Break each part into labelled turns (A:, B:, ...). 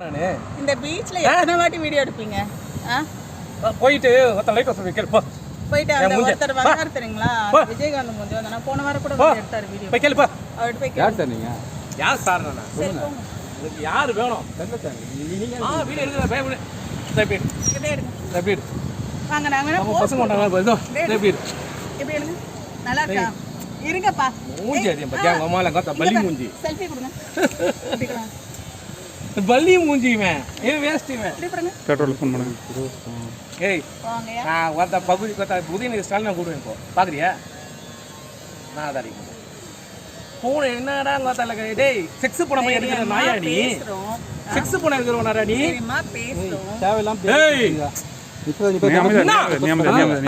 A: நானு?
B: இந்த பீச்ல எத்தனை வாட்டி வீடியோ எடுப்பீங்க? ஆ?
A: போயிட்டு ஒருத்தன் லைட் வசதி வைக்கிற போ
B: போயிட்டு அந்த. ஒருத்தர் வந்தாரு தெரியுங்களா. விஜயகாந்த் மூஞ்சி வந்தானா போன வாரம் கூட. வந்து எடுத்தாரு வீடியோ
A: போய் கேளுப்பா.
B: அவர்கிட்ட போய்
C: யார் சார்
A: யார் சார் நானா?
B: சரி போங்க.
A: உங்களுக்கு யார் வேணும்?
C: தெரியல சார். நீங்கள்
A: ஆ வீடு எடுக்கிற பய வீடு எப்படி எப்படி எடு
B: வாங்க நாங்க
A: நம்ம பசங்க வந்தாங்க இதோ எப்படி எடு
B: இப்படி எடுங்க. நல்லா இருக்கா? இருங்கப்பா.
A: மூஞ்சி அதிகம் பத்தியா? உங்க அம்மால காத்தா பள்ளி மூஞ்சி.
B: செல்ஃபி கொடுங்க. இப்படி கொடுங்க.
A: பள்ளி மூஞ்சி இவன் ஏன் வேஸ்ட் இவன்.
B: இப்படி கொடுங்க
C: பெட்ரோல் ஃபோன் பண்ணுங்க.
A: ஏய்
B: வாங்கயா
A: நான் ஒருத்த பகுதி கொத்த உதயநிதி ஸ்டாலின் நான் கூடுவேன் இப்போ. பாக்குறியா? நான் அதாடி போன என்னடா கோத்தால டேய் செக்ஸ் போன பையன் எடுக்கிற நாயா நீ? செக்ஸ் போன எடுக்கிறவனாடா நீ?
C: தேவையில்லாம்?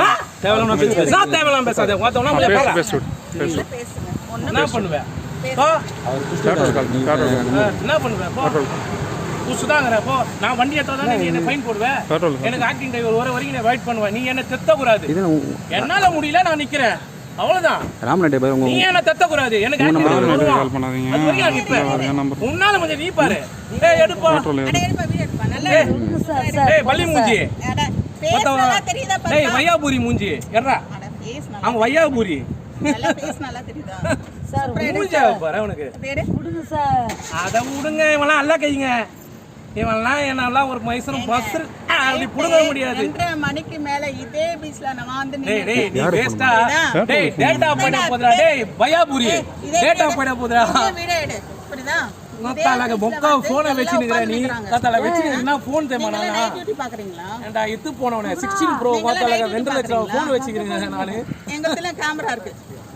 A: ஆ? தேவையில்லாம பேசாத. என்ன பண்ணுவேன். என்ன பண்ணுவேன்? போ புதுசுதாங்கிற போ நான் வண்டி எடுத்தா நீ என்ன ஃபைன் போடுவேன் எனக்கு ஆக்டிங் டிரைவர் வர வரைக்கும் நீ வெயிட் பண்ணுவேன் நீ என்ன தெத்த கூடாது
C: இது
A: என்னால முடியல நான் நிக்கிறேன். அவ்வளவுதான்.
C: ராமநாட்டி பாய்
A: நீ
C: உங்கள்
A: என்ன தெத்த கூடாது எனக்கு. அது வரைக்கும் நிப்பேன். உன்னால கொஞ்சம் நீ பாரு. ஏய் எடுப்பா.
B: அட எடுப்பா வீடியோ எடுப்பா. நல்லா எடு.
A: ஏய் பள்ளி மூஞ்சி.
B: அட பேசுனா தெரியுதா
A: டேய்
B: பாருங்க
A: வையாபுரி மூஞ்சி. எட்ரா
B: அட பேஸ் நல்லா
A: அவன் வையாபுரி.
B: நல்லா பேஸ் நல்லா தெரியுதா?
A: மூஞ்சி பாரு அவனுக்கு.
B: இப்படி எடு
A: அத விடுங்க இவன்லாம் அல்ல கைங்க. இவன்லாம் என்னெல்லாம் ஒரு மைசூரும் பஸ் அப்படி புடுங்க முடியாது.
B: மணிக்கு மேல இதே பீச்ல நான் வந்து
A: டேய் டேய் நீ வேஸ்டா. டேய் டேட்டா போயிட போதுடா டேய் பயாபுரி. டேட்டா போயிட போதுடா.
B: புரியுதா?
A: நத்தாலக மொக்கா போனை வச்சுனுக்குற நீ. நத்தால வச்சுக்கிறீங்கன்னா போன் தேமானா
B: நைட் டியூட்டி பாக்குறீங்களா?
A: ஏன்டா இத்து போனவனே சிக்ஸ்டீன் ப்ரோ நத்தாலக ரெண்டு லட்சம் போன் வச்சுக்கிறீங்க நானு.
B: எங்கத்துல கேமரா இருக்கு.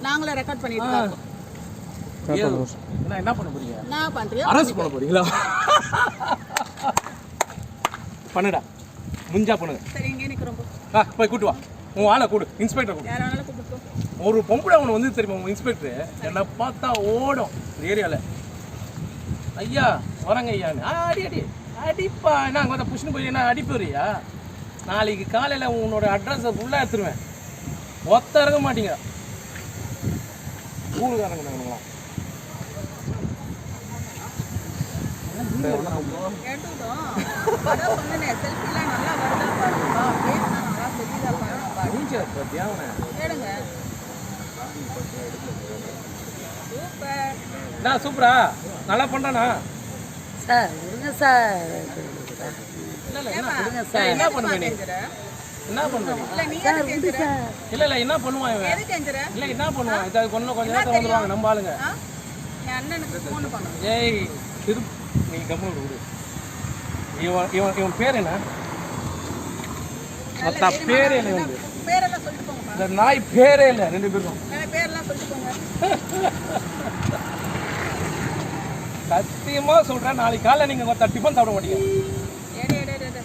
B: நாங்களும் ரெக்கார்ட் பண்ணிட்டு இருக்கோம்
A: என்ன என்ன பண்ண போறீங்க?
B: என்ன பண்றியோ?
A: அரசு பண்ண போறீங்களா? பண்ணுடா முஞ்சா பண்ணுங்க. ஆ போய் கூட்டு வா. உன் ஆளை கூடு இன்ஸ்பெக்டர் கூடு. ஒரு பொம்பளை அவனை வந்து தெரியுமா உன் இன்ஸ்பெக்டர் என்னை பார்த்தா ஓடும். இந்த ஏரியாவில் ஐயா வரங்க ஆ அடி அடி. அடிப்பா. என்ன அங்கே வந்து புஷ்னு போய் என்ன அடிப்பறியா நாளைக்கு காலையில் உன்னோட அட்ரஸை ஃபுல்லாக எடுத்துருவேன். ஒத்த இறங்க மாட்டீங்க. ஊருக்காரங்க நாங்களாம்
B: கேட்டுக்கிட்டோம். அதான் சொன்னேனே, selfie எல்லாம் நல்லா வருதா பாருங்கப்பா. face எல்லாம் நல்லா தெரியுதா பாருங்கப்பா.
A: மூஞ்சி பார்த்தியா அவனை
B: கேளுங்க. Super.
A: சூப்பரா. நல்லா பண்ணுறானா
D: சார் விடுங்க சார்.
A: என்ன? பண்ணுவேன் நீ? என்ன பண்ணுவேன்
B: இல்ல?
A: இல்லை இல்லை என்ன பண்ணுவான் இவன்? இல்லை என்ன பண்ணுவான் இது கொஞ்சம் கொஞ்சம் நேரத்தில் வந்துடுவாங்க நம்ம ஆளுங்க. ஏய் திரு நீ கம்மல் விடு இவன் இவன் இவன் பேர் என்ன?
B: நல்ல
A: மொத்த
B: தைரியமா
A: பேரே இல்லை வந்து. இந்த நாய் பேரே இல்லை ரெண்டு பேருக்கும். சத்தியமா சொல்றேன் நாளைக்கு காலைல நீங்க டிஃபன் சாப்பிட மாட்டீங்க.
B: எடு, எடு, எடு, எடு.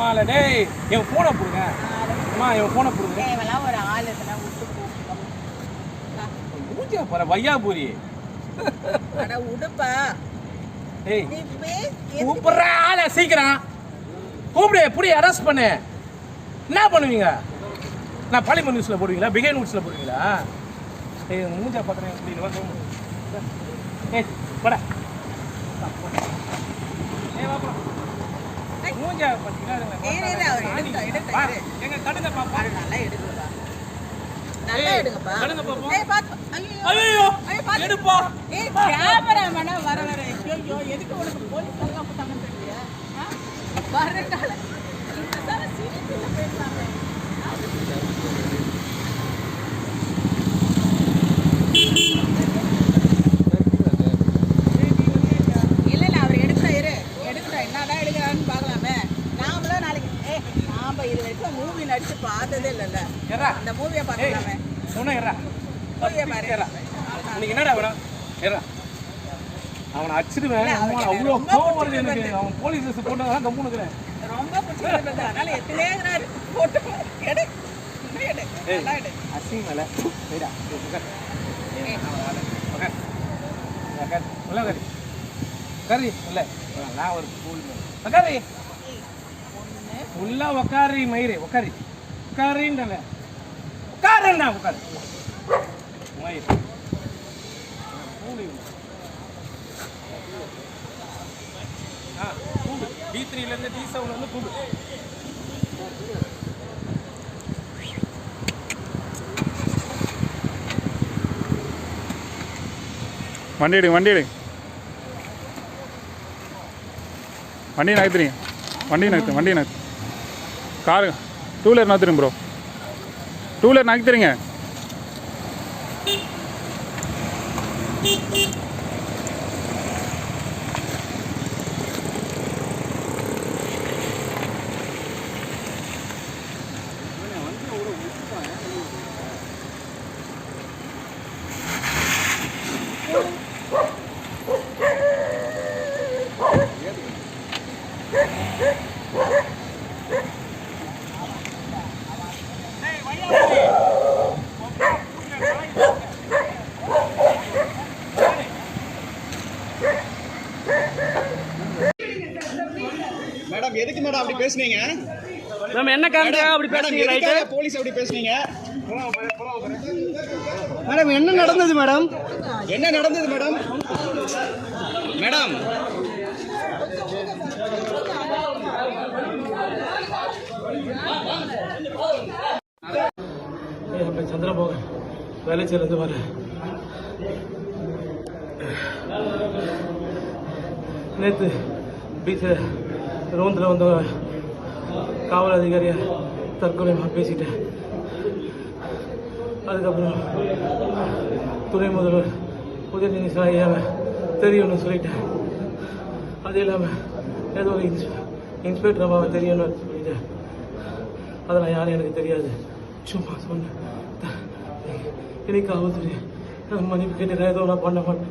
A: அம்மா.
B: இல்ல.
A: டேய் என் போனை கொடுங்க அம்மா என் போனை கொடுங்க
B: ஒரு ஆள் இதெல்லாம் விட்டு போ.
A: மூஞ்சியா பாரு வையாபுரி
B: அட உடுப்பா
A: டேய் கூப்பிடுற ஆளை சீக்கிரம் கூப்பிடு எப்படி அரெஸ்ட் பண்ணு என்ன பண்ணுவீங்க நான் பாலிமர் நியூஸில் போடுவீங்களா பிகை நியூஸில் போடுவீங்களா ஏய் மூஞ்சா வா, வா. ஏய் படா ஏய் வா போலாம். மூஞ்சா. எங்க கடுங்க பாப்பா
B: நல்லா எடுங்கப்பா. நல்லா எடுங்கப்பா.
A: கடுங்க.
B: ஏய், பார்த்து. ஐயோ.
A: ஐயோ
B: ஐயோ, பார்த்து.
A: எடுப்பா
B: ஏய், கேமராமேனா வர வர. ஐயோ, எதுக்கு உனக்கு போலீஸ் பாதுகாப்பு தாங்கன்னு தெரியலையா? ஆ? வரைக்கும் மூவி நடிச்சு பார்த்ததே இல்லைல்ல? அந்த மூவியை
A: ஏய்
B: பார்க்கலாமே
A: சொன்ன ஏறா.
B: மூவியை பாரு.
A: ஏறா. இன்னைக்கு என்னடா வேணும்? ஏறா. அவனை அடிச்சிடுவேன்.
B: இல்ல,
A: அவ்வளோ கோவம் வருது. எனக்கு. அவன் போலீஸ் ட்ரெஸ் போட்டு கம்முன்னு இருக்கிறேன்
B: ரொம்ப பிடிச்சிருந்தது அதனால எத்தனையாகிறாரு போட்டு எடு.
A: அசிங்க மேல. போயிடா உள்ள உட்காரு உட்காரு உள்ள. நான் ஒரு ஸ்கூல் உட்காரு
B: ஒன்று
A: உக்காரி உட்காரு மயிறு உட்காரு உட்காருன்றல உட்காருண்ணா உட்காரு மயிர் ஆ கூடு டி த்ரீலேருந்து டி செவன் வந்து கூடு
E: வண்டி எடுங்க வண்டி எடுங்க வண்டி நகர்த்துறீங்க வண்டி நகர்த்து வண்டி நகர்த்து. காரு டூ வீலர் நகர்த்துருங்க ப்ரோ டூ வீலர் நகர்த்துறீங்க
F: மேடம் எதுக்கு மேடம் அப்படி பேசுனீங்க?
A: நம்ம என்ன காரணம் அப்படி ரைட்டு
F: எதுக்காக போலீஸ் அப்படி பேசுனீங்க? மேடம் என்ன நடந்தது மேடம்? என்ன நடந்தது மேடம்? மேடம்.
A: என் பேர் சந்திரமோகன் வேலைச்சேர்ந்து வரேன் நேற்று பீச்சில் ரோந்தில் வந்த காவல் அதிகாரியை தற்கொலைமாக பேசிட்டேன். அதுக்கப்புறம் துணை முதல்வர் உதயநிதி சாயாவை தெரியும்னு சொல்லிட்டேன். அது இல்லாமல் ஏதோ ஒரு இன்ஸ் இன்ஸ்பெக்டர் அம்மாவை தெரியும்னு சொல்லிட்டேன். அதெல்லாம் யாரும் எனக்கு தெரியாது. சும்மா சொன்னேன். இன்னைக்கு காவல்துறை மன்னிப்பு கேட்டு ஏதோ நான் பண்ண மாட்டேன்.